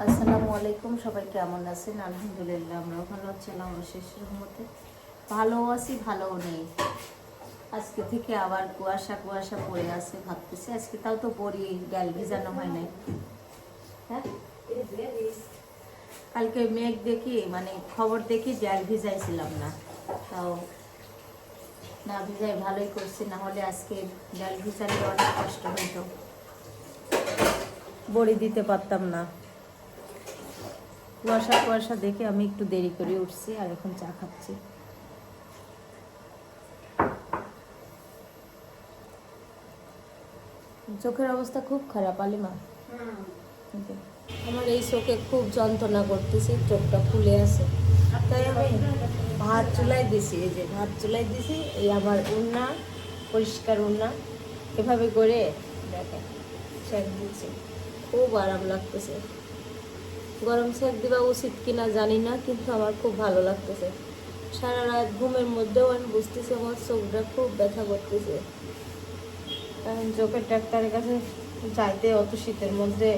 আসসালামু আলাইকুম, সবাই কেমন আছেন? আলহামদুলিল্লাহ, আমরাও ভালো আছি, আল্লাহ শেষের মধ্যে ভালো আছি, ভালোও নেই। আজকে থেকে আবার কুয়াশা কুয়াশা পড়ে আছে ভাবতেছি। আজকে তাও তো বড়ি ডাল ভিজানো হয় নাই। হ্যাঁ? কালকে মেঘ দেখি মানে খবর দেখি ডাল ভিজাইছিলাম না। তাও না ভিজাই ভালোই করছি, না হলে আজকে ডাল ভিজালে অনেক কষ্ট হইতো। বড়ি দিতে পারতাম না। কুয়াশা কুয়াশা দেখে আমি একটু দেরি করে উঠছি আর এখন চা খাচ্ছি। চোখের অবস্থা খুব খারাপ আলিমা। আমার এই চোখে খুব যন্ত্রণা করতেছে চোখটা ফুলে আছে। তাই আমি ভাত চুলাই দিছি এই যে ভাত চুলাই দিছি এই আমার উন্না পরিষ্কার উন্না এভাবে করে দেখেন সেক দিচ্ছি। খুব আরাম লাগতেছে। গরম সেক দেওয়া উচিত কিনা জানি না কিন্তু আমার খুব ভালো লাগতেছে। সারা রাত ঘুমের মধ্যেও আমি বুঝতেছি আমার চোখটা খুব ব্যথা করতেছে। এখন চোখের ডাক্তারের কাছে যাইতে অত শীতের মধ্যে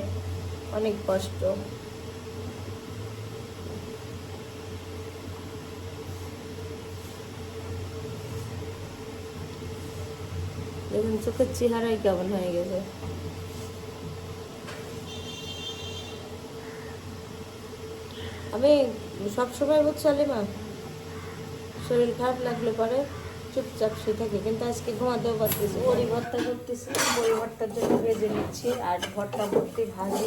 অনেক কষ্ট। দেখুন চোখের চেহারাই কেমন হয়ে গেছে। আমি সবসময় বুঝছি আলিমা শরীর খারাপ লাগলে পরে চুপচাপ শুয়ে থাকি কিন্তু আজকে ঘুমাতেও পারতেছি বড়ি ভর্তা করতেছি বড়ি ভর্তার জন্য ভেজে নিচ্ছি আর ভর্তা ভর্তি ভাজি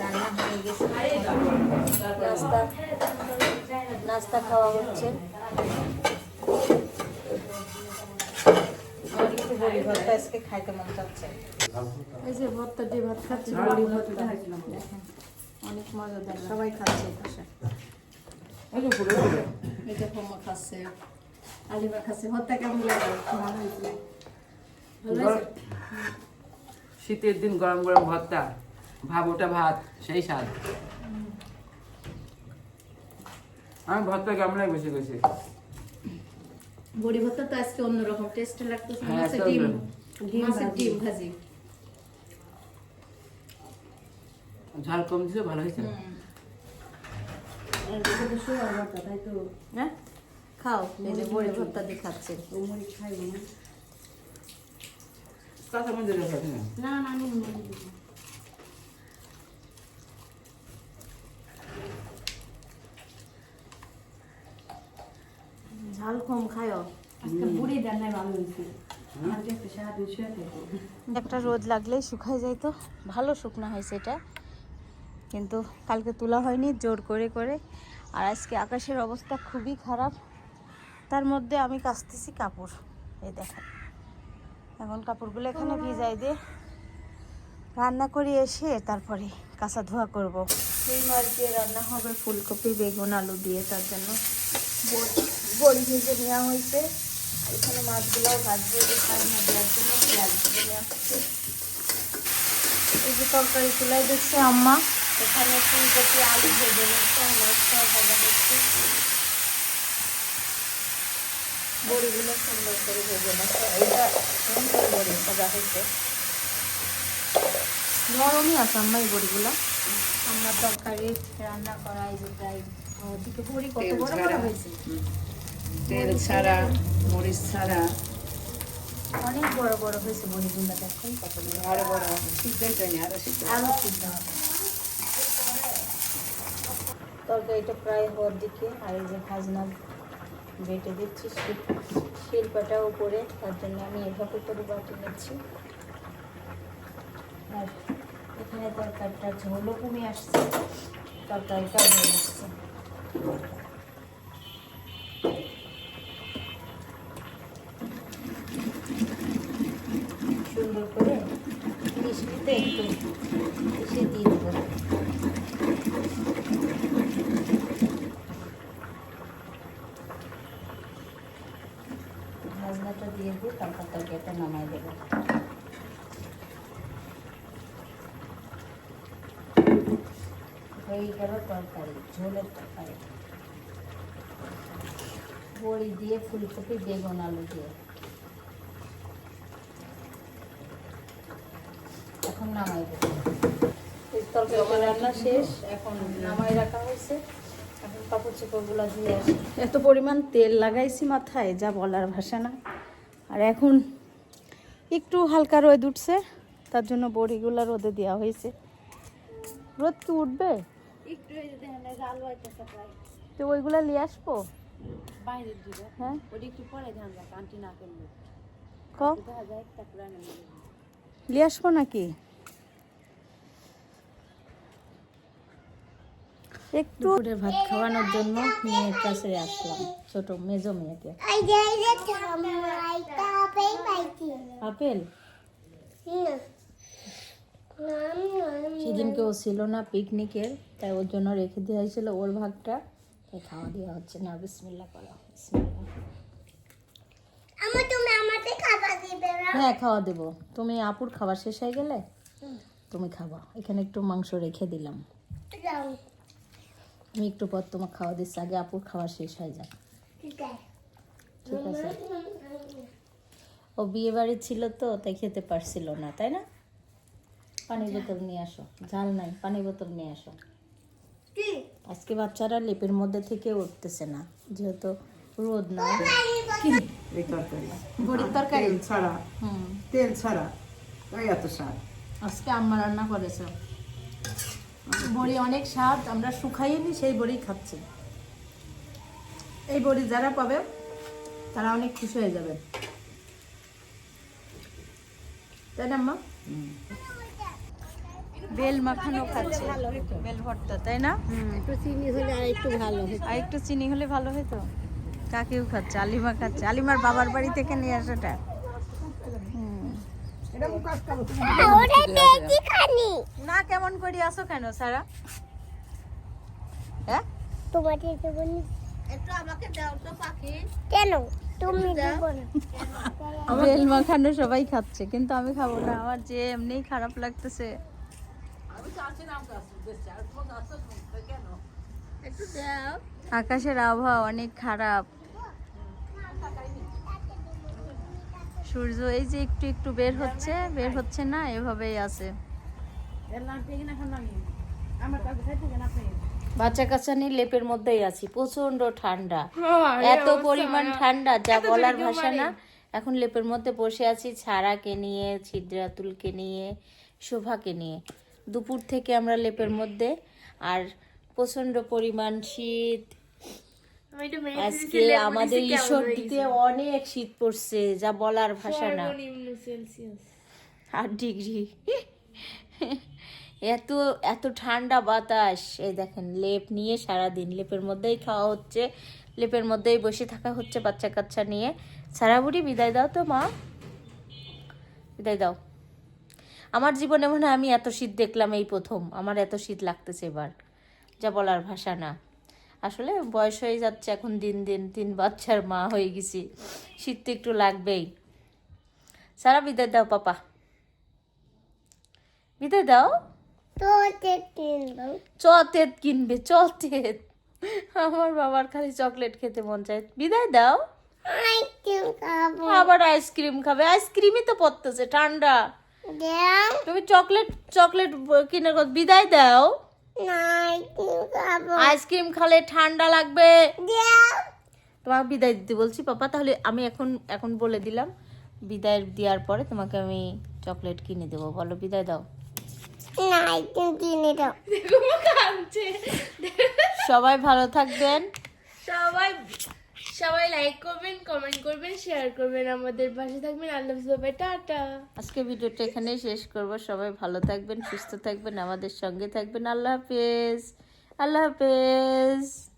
রান্না হয়ে গেছে। নাস্তা নাস্তা খাওয়া হচ্ছে। বড়ি ভর্তা আজকে খাইতে মন চাচ্ছে। এই যে ভর্তা দিয়ে ভাত খাচ্ছি বড়ি ভর্তা দেখেন অনেক মজাদার সবাই খাচ্ছে পাশে। এই যে খাচ্ছে আলিমা খাচ্ছে। ভর্তা কেমন লাগে ভালো হয়েছে। শীতের দিন গরম গরম ভর্তা ভাব ওটা ভাত সেই স্বাদ। আমি ভর্তা কেমন লাগে বেশি বেশি বড়ি ভর্তা তো আজকে অন্যরকম। টেস্ট লাগতেছে হ্যাঁ, ডিম। ডিম ভাজি। ডিম ভাজি ঝাল কম দিছে ভালো হয়েছে? হ্যাঁ? খাও এই বড়ি ভর্তা দিয়ে খাচ্ছে। মুড়ি খাইবো না। কাঁচা মন্দির আছে না? না, না, আমি মুড়ি দিব ঝাল কম খায়ও আজকে বুড়ি রান্নায় ভালো হয়েছে। আমাকে একটু রোদ লাগলেই শুকায় যায় তো। ভালো শুকনো হয়েছে এটা। কিন্তু কালকে তোলা হয়নি, জোর করে করে। আর আজকে আকাশের অবস্থা খুবই খারাপ। তার মধ্যে আমি কাচতেছি কাপড়। এই দেখেন এখন কাপড়গুলো এখানে ভিজাই দিয়ে রান্না করে এসে তারপরে কাঁচা ধোয়া করব। সেই মাছ দিয়ে রান্না হবে ফুলকপি, বেগুন, আলু দিয়ে। তার জন্য বড়ি- ভেজে নেওয়া হয়েছে। এখানে মাছগুলোও ভাজবো, এই ফ্রাই না দেওয়ার জন্য পেঁয়াজ ভেজে নেওয়া হচ্ছে। এই যে তরকারি তুলাই দিচ্ছে আম্মা। এখানে ফুলকপি আলু ভেজে নিচ্ছে আর মাছটাও ভাজা হচ্ছে। বড়িগুলো সুন্দর করে ভেজে নিচ্ছে এইটা সুন্দর বড়ি ভাজা হয়েছে? নরমই আছে আম্মা এই বড়িগুলো। আমার তরকারি রান্না করা এই যে প্রায় ওদিকে বড়ি কত বড় বড় হয়েছে? তেল ছাড়া মরিচ ছাড়া। অনেক বড় বড় হয়েছে বড়িগুলো দেখুন কত বড়। আরও বড় শীতের জন্য আরও শীতের আলু সিদ্ধ হবে। তরকারিটা প্রায় হওয়ার দিকে, আর এই যে ভাজনা বেটে দিচ্ছি শিল- শিল্পাটা উপরে, তার জন্য আমি এভাবে করে বাটি নিচ্ছি। আর এখানে তরকারিটা ঝোলও কমে আসছে, তরকারিটা হয়ে আসছে। সুন্দর করে মিষ্টিতে একটু এসে দিয়ে দেবো ভাজনাটা দিয়ে দিয়ে তারপর তরকারিটা নামাই দেবো হয়ে গেল তরকারি, ঝোলের তরকারি। বড়ি দিয়ে ফুলকপি, বেগুন আলু দিয়ে। এখন নামাই দেবো। রান্না শেষ, এখন রাখা হয়েছে। এখন কাপড় আসি। এত পরিমাণ তেল লাগাইছি মাথায়, যা বলার ভাষা না। আর এখন একটু হালকা রোদ উঠছে তার জন্য বড়িগুলো রোদে দেওয়া হয়েছে। রোদ কি উঠবে? তো ওইগুলো নিয়ে আসব? নাকি হ্যাঁ। ওটা একটু পরে ধান রাখ আন্টি না করলে ক দেখা যায় একটা পুরানো নিয়ে আসব নাকি একটু ভাত খাওয়ানোর জন্য মেয়ের কাছে আসলাম ছোট মেজো মেয়েকে। আপেল? সেদিনকে ও ছিল না পিকনিকের তাই ওর জন্য রেখে দেওয়া হয়েছিল ওর ভাগটা তাই খাওয়া দেওয়া হচ্ছে না বিসমিল্লা করা হ্যাঁ খাওয়া দেবো। তুমি আপুর খাবার শেষ হয়ে গেলে? তুমি খাবা এখানে একটু মাংস রেখে দিলাম। আমি একটু পর তোমার খাওয়া দিচ্ছি আগে আপুর খাওয়া শেষ হয়ে যায় ঠিক আছে। ও বিয়ে বাড়ি ছিল তো তাই খেতে পারছিল না তাই না? পানি বোতল নিয়ে আসো। ঝাল নাই পানি বোতল নিয়ে আসো। আজকে বাচ্চারা লেপের মধ্যে থেকে উঠতেছে না যেহেতু রোদ না। তরকারি। বড়ির তরকারি? তেল ছাড়া। হুম। তেল ছাড়া। ওই এত স্বাদ। আজকে আম্মা রান্না করেছে। বড়ি অনেক স্বাদ আমরা শুকাইয়ে নি সেই বড়ি খাচ্ছি। এই বড়ি যারা পাবে তারা অনেক খুশি হয়ে যাবে। তাই না আম্মা? বেল মাখানো খাচ্ছে বেল ভর্তা তাই না? একটু চিনি হলে আর একটু ভালো আর একটু চিনি হলে ভালো হতো? কাকেও খাচ্ছে আলিমা খাচ্ছে। আলিমার বাবার বাড়ি থেকে নিয়ে আসাটা। হুম। না কেমন করে? আসো কেন সারা? হ্যাঁ? কেন? তুমি দেবো না বেল। মাখানো সবাই খাচ্ছে কিন্তু আমি খাব না। আমার যে এমনি খারাপ লাগতেছে। আকাশের আবহাওয়া অনেক খারাপ। সূর্য এই যে একটু একটু বের হচ্ছে বের হচ্ছে না এভাবেই আছে। বাচ্চা কাচ্চা নিয়ে লেপের মধ্যেই আছি প্রচণ্ড ঠান্ডা। এত পরিমাণ ঠান্ডা যা বলার ভাষা না। এখন লেপের মধ্যে বসে আছি ছাড়াকে নিয়ে ছিদ্রাতুলকে নিয়ে শোভাকে নিয়ে। দুপুর থেকে আমরা লেপের মধ্যে আর প্রচণ্ড পরিমাণ শীত। আজকে আমাদের ঈশ্বর দিতে অনেক শীত পড়ছে যা বলার ভাষা না। আট ডিগ্রি। এত এত ঠান্ডা বাতাস। এই দেখেন, লেপ নিয়ে সারা দিন লেপের মধ্যেই খাওয়া হচ্ছে। লেপের মধ্যেই বসে থাকা হচ্ছে বাচ্চা কাচ্চা নিয়ে। সারা বুড়ি, বিদায় দাও তো, মা। বিদায় দাও। আমার জীবনে মনে আমি এত শীত দেখলাম এই প্রথম। আমার এত শীত লাগতেছে এবার। যা বলার ভাষা না। আসলে বয়স হয়ে যাচ্ছে এখন দিন দিন, তিন বাচ্চার মা হয়ে গেছি। শীত তো একটু লাগবেই। সারা বিদায় দাও, পাপা। বিদায় দাও চতেত কিনবে চতেত আমার বাবার খালি চকলেট খেতে মন চায় বিদায় দাও আবার আইসক্রিম খাবে আইসক্রিমই তো পড়তেছে ঠান্ডা তুমি চকলেট চকলেট কিনে বিদায় দাও আইসক্রিম খালে ঠান্ডা লাগবে. তোমাকে বিদায় দিতে বলছি পাপা তাহলে আমি এখন এখন বলে দিলাম। বিদায় দেওয়ার পরে তোমাকে আমি চকলেট কিনে দেবো। বলো বিদায় দাও। না কিনে দাও সবাই ভালো থাকবেন। সবাই সবাই লাইক করবেন কমেন্ট করবেন শেয়ার করবেন আমাদের পাশে থাকবেন। আল্লাহ সবাই টাটা। আজকে ভিডিওটা এখানেই শেষ করব। সবাই ভালো থাকবেন সুস্থ থাকবেন আমাদের সঙ্গে থাকবেন। আল্লাহ হাফেজ আল্লাহ হাফেজ।